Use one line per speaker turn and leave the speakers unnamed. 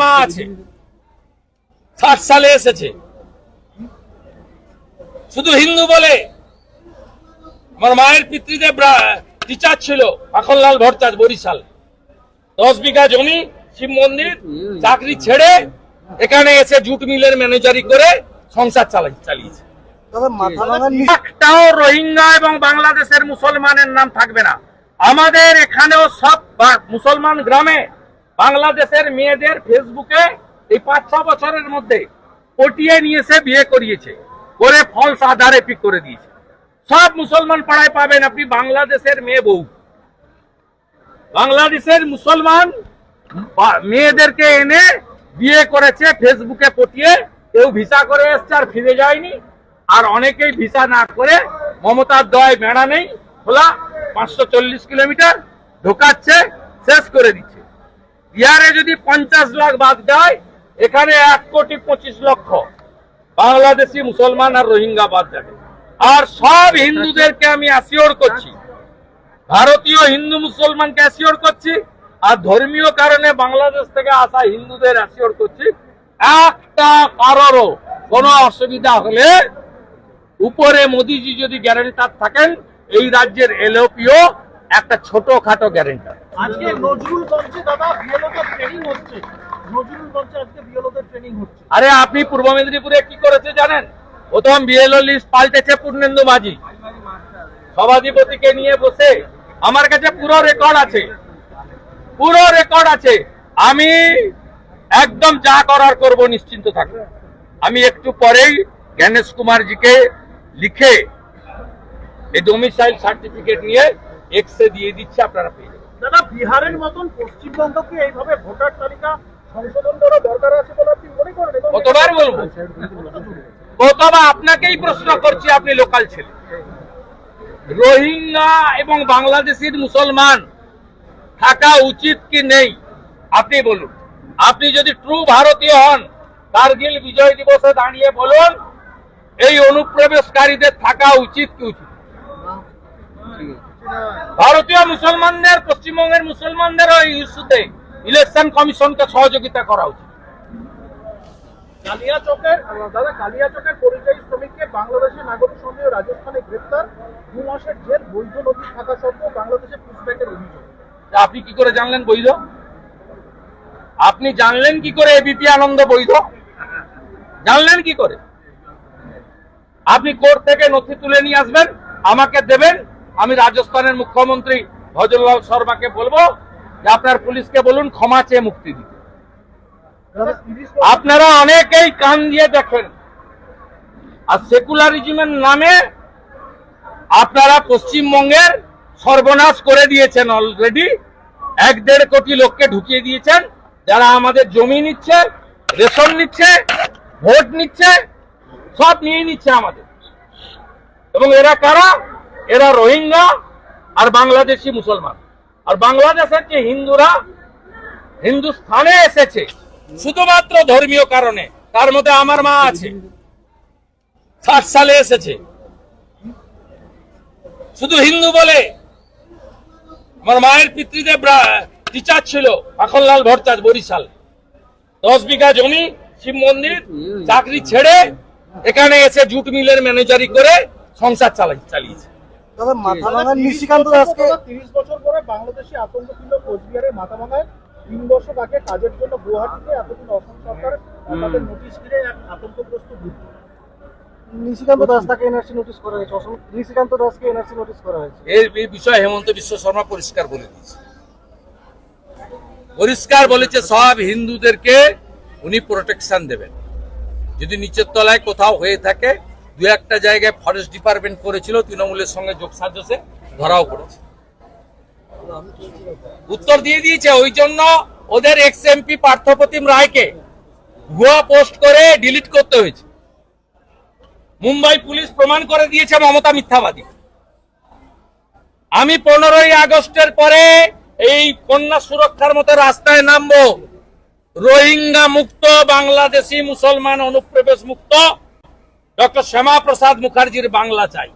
মা আছে। ষাট সালে এসেছে। শুধু হিন্দু বলে আমার মায়ের পিতৃদেব টিচার ছিল মাখনলাল ভট্টাচ বরিশাল। দশ বিঘা জমি শিব মন্দির চাকরি ছেড়ে এখানে এসে জুট মিলের ম্যানেজারি করে সংসার চালাই চালিয়েছে। একটাও রোহিঙ্গা এবং বাংলাদেশের মুসলমানের নাম থাকবে না। আমাদের এখানেও সব মুসলমান গ্রামে বাংলাদেশের মেয়েদের ফেসবুকে এই পাঁচ, ছ বছরের মধ্যে পটিয়ে নিয়েছে, বিয়ে করিয়েছে। করে ফলস আধারে পিক করে দিয়েছে। সব মুসলমান পাড়ায় পাবেন আপনি বাংলাদেশের মেয়ে বউ। বাংলাদেশের মুসলমান মেয়েদেরকে এনে বিয়ে করেছে, ফেসবুকে পটিয়ে। কেউ ভিসা করে এসছে আর ফিরে যায়নি। আর অনেকেই ভিসা না করে মমতার দয় বেড়া নেই। খোলা পাঁচশো চল্লিশ কিলোমিটার ঢোকাচ্ছে, শেষ করে দিচ্ছে। বিহারে যদি পঞ্চাশ লাখ বাদ যায় এখানে এক কোটি পঁচিশ লক্ষ বাংলাদেশি মুসলমান আর রোহিঙ্গা বাদ যাবে। আর সব হিন্দুদেরকে আমি অ্যাসিওর করছি, ভারতীয় হিন্দু মুসলমানকে অ্যাসিওর করছি, আর ধর্মীয় কারণে বাংলাদেশ থেকে আসা হিন্দুদের অ্যাসিওর করছি, একটা কারোরও কোনো অসুবিধা হলে উপরে মোদিজি যদি গ্যারেন্টার থাকেন, এই রাজ্যের এলওপিও একটা ছোটখাটো গ্যারেন্টার
আজকে নজরুল দাদা ট্রেনিং হচ্ছে। নজরুল আজকে ট্রেনিং হচ্ছে।
আরে, আপনি পূর্ব মেদিনীপুরে কি করেছে জানেন? প্রথম বিএলও লিস্ট পাল্টেছে পূর্ণেন্দু মাঝি। সভাধিপতিকে নিয়ে বসে আমার কাছে পুরো রেকর্ড আছে। পুরো রেকর্ড আছে। আমি একদম যা করার করব নিশ্চিন্ত থাকব। আমি একটু পরেই জ্ঞানেশ কুমারজিকে লিখে এই ডোমিসাইল সার্টিফিকেট নিয়ে এক্সে দিয়ে দিচ্ছে, আপনারা পেয়ে।
দাদা, বিহারের মতন পশ্চিমবঙ্গকে এইভাবে ভোটার তালিকা সংশোধন করা দরকার আছে বলে আপনি মনে করেন?
কতবার বলব? কতবার আপনাকেই প্রশ্ন করছি, আপনি লোকাল ছেলে। রোহিঙ্গা এবং বাংলাদেশের মুসলমান থাকা উচিত কি নেই? আপনি বলুন। আপনি যদি ট্রু ভারতীয় হন, কার্গিল বিজয় দিবসে দাঁড়িয়ে বলুন, এই অনুপ্রবেশকারীদের থাকা উচিত কি উচিত? ভারতীয় মুসলমানদের পশ্চিমবঙ্গের মুসলমানদের ওই ইস্যুতে ইলেকশন কমিশনকে সহযোগিতা করা উচিত।
কালিয়াচকের দাদা কালিয়াচকের পরিযায়ী শ্রমিককে বাংলাদেশের নাগরিক সন্দেহ রাজস্থানে গ্রেপ্তার। দু মাসের জেল বৈধ নথি থাকা সত্ত্বেও বাংলাদেশে পুষব্যাকের অভিযোগ।
আপনি কি করে জানলেন বৈধ? আপনি জানলেন কি করে এবিপি আনন্দ বৈধ? জানলেন কি করে? আপনি কোর্ট থেকে নথি তুলে নিয়ে আসবেন আমাকে দেবেন আমি রাজস্থানের মুখ্যমন্ত্রী ভজনলাল শর্মাকে বলব যে আপনার পুলিশকে বলুন, ক্ষমা চেয়ে মুক্তি দিতে। আপনারা অনেকেই কান দিয়ে দেখেন। আর সেকুলারিজমের নামে আপনারা পশ্চিমবঙ্গের সর্বনাশ করে দিয়েছেন অলরেডি এক দেড় কোটি লোককে ঢুকিয়ে দিয়েছেন। যারা আমাদের জমি নিচ্ছে, রেশন নিচ্ছে, ভোট নিচ্ছে, সব নিয়ে নিচ্ছে আমাদের। এবং এরা কারা? এরা রোহিঙ্গা আর বাংলাদেশি মুসলমান। আর বাংলাদেশের যে হিন্দুরা, হিন্দুস্থানে এসেছে, শুধুমাত্র ধর্মীয় কারণে, তার মধ্যে আমার মা আছে, ষাট সালে এসেছে। শুধু হিন্দু বলে, আমার মায়ের পিতৃদেব টিচার ছিল মাখনলাল ভট্টাচ, বরিশাল। দশ বিঘা জমি, শিব মন্দির, চাকরি ছেড়ে, এখানে এসে জুট মিলের ম্যানেজারি করে সংসার চালাই চালিয়েছে।
তবে মাথা ভাঙার নিশিকান্ত দাসকে
তিরিশ বছর পরে বাংলাদেশি আতঙ্ক ছিল কোচবিহারের মাথাভাঙায় তিন বছর আগে কাজের জন্য গুয়াহাটিতে এতদিন অসম সরকার তাদের নোটিশ দিয়ে এক আতঙ্কগ্রস্ত বুদ্ধি
নিশিকান্ত দাস তাকে এনআরসি নোটিশ করা হয়েছে। অসম নিশিকান্ত দাসকে এনআরসি নোটিশ করা হয়েছে।
এই বিষয়ে হেমন্ত বিশ্ব শর্মা পরিষ্কার বলে দিয়েছে। পরিষ্কার বলেছে সব হিন্দুদেরকে উনি প্রোটেকশন দেবেন। যদি নিচের তলায় কোথাও হয়ে থাকে দু একটা জায়গায় ফরেস্ট ডিপার্টমেন্ট করেছিল, তৃণমূলের সঙ্গে যোগ সাজসে ধরাও পড়েছে। উত্তর দিয়ে দিয়েছে, ওই জন্য ওদের এক্স এমপি পার্থপ্রতিম রায়কে ভুয়া পোস্ট করে ডিলিট করতে হয়েছে। মুম্বাই পুলিশ প্রমাণ করে দিয়েছে মমতা মিথ্যাবাদী। আমি পনেরোই আগস্টের পরে এই কন্যা সুরক্ষার মতো রাস্তায় নামবো। রোহিঙ্গা মুক্ত, বাংলাদেশি, মুসলমান, অনুপ্রবেশ মুক্ত। ডক্টর শ্যামা প্রসাদ মুখার্জির বাংলা চাই।